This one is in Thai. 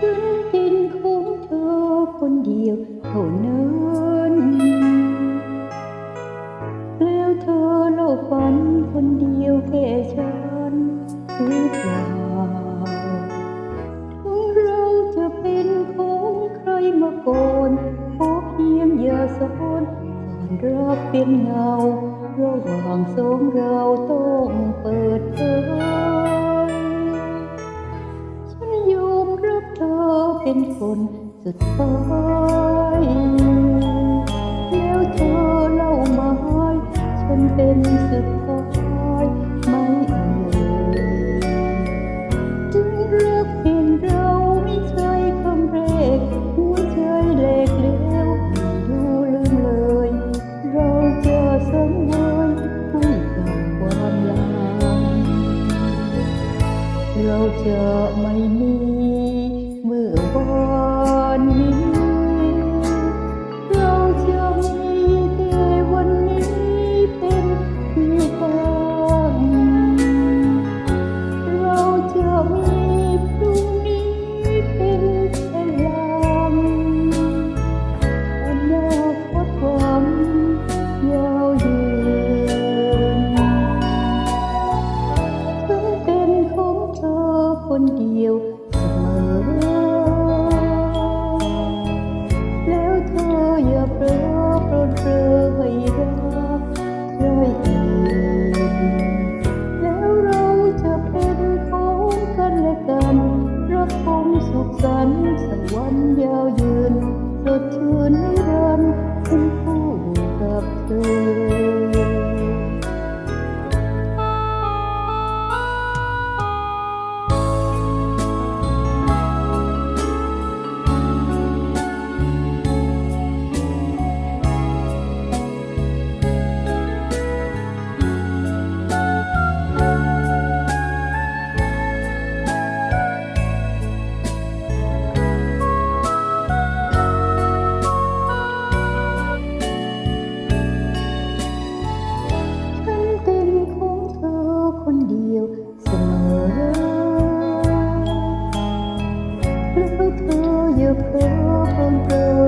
ฉันเป็นของเธอคนเดียวเท่านั้นแล้วเธอเล่าฝันคนเดียวแค่ฉันหรือเปล่าถึงเราจะเป็นของใครมาก่อนขอเพียงอย่าสอนสอนรักเป็นเงาระหว่างสองเราต้อง นสุดท้ายแล้วเธอเล่ามาให้ฉันเป็นสุดท้ายไม่เอ่ยถึงรักเป็นเราไม่ใช่คำแรกหัวใจแหลกแล้วไม่รู้ลืมเลย เราจะสังเวยให้กับความหลังเราจะไม่มีเมื่อวาน สันต์สักวันยาวยืนสดชื่นนิรันดร์เป็นคู่กับเธอ แล้